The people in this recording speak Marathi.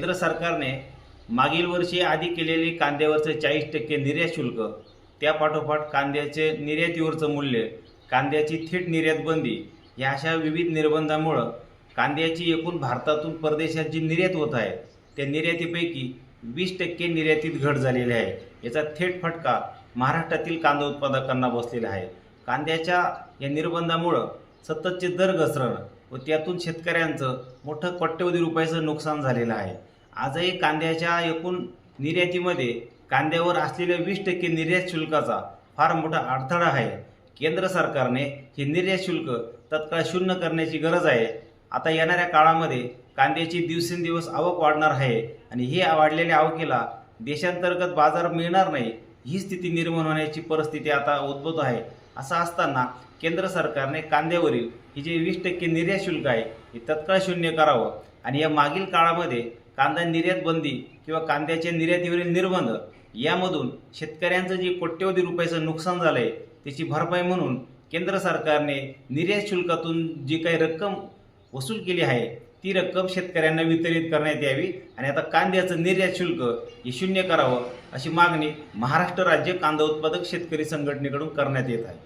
केंद्र सरकारने मागील वर्षी आधी केलेले कांद्यावरचं चाळीस टक्के निर्यात शुल्क त्यापाठोपाठ कांद्याचे निर्यातीवरचं मूल्य कांद्याची थेट निर्यात बंदी या अशा विविध निर्बंधामुळं कांद्याची एकूण भारतातून परदेशात जी निर्यात होत आहे त्या निर्यातीपैकी वीस टक्के निर्यातीत घट झालेली आहे. याचा थेट फटका महाराष्ट्रातील कांदा उत्पादकांना बसलेला आहे. कांद्याच्या या निर्बंधामुळं सततचे दर घसरणं व त्यातून शेतकऱ्यांचं मोठं कोट्यवधी रुपयाचं नुकसान झालेलं आहे. आजही कांद्याच्या एकूण निर्यातीमध्ये कांद्यावर असलेल्या वीस टक्के निर्यात शुल्काचा फार मोठा अडथळा आहे. केंद्र सरकारने हे निर्यात शुल्क तत्काळ शून्य करण्याची गरज आहे. आता येणाऱ्या काळामध्ये कांद्याची दिवसेंदिवस आवक वाढणार आहे आणि हे वाढलेल्या आवकीला देशांतर्गत बाजार मिळणार नाही ही स्थिती निर्माण होण्याची परिस्थिती आता उद्भवत आहे. असं असताना केंद्र सरकारने कांद्यावरील ही जे वीस टक्के निर्यात शुल्क आहे हे तत्काळ शून्य करावं आणि या मागील काळामध्ये कांदा निर्यात बंदी किंवा कांद्याच्या निर्यातीवरील निर्बंध यामधून शेतकऱ्यांचं जे कोट्यवधी रुपयाचं नुकसान झालं आहे त्याची भरपाई म्हणून केंद्र सरकारने निर्यात शुल्कातून जी काही रक्कम वसूल केली आहे ती रक्कम शेतकऱ्यांना वितरित करण्यात यावी आणि आता कांद्याचं निर्यात शुल्क हे शून्य करावं अशी मागणी महाराष्ट्र राज्य कांदा उत्पादक शेतकरी संघटनेकडून करण्यात येत आहे.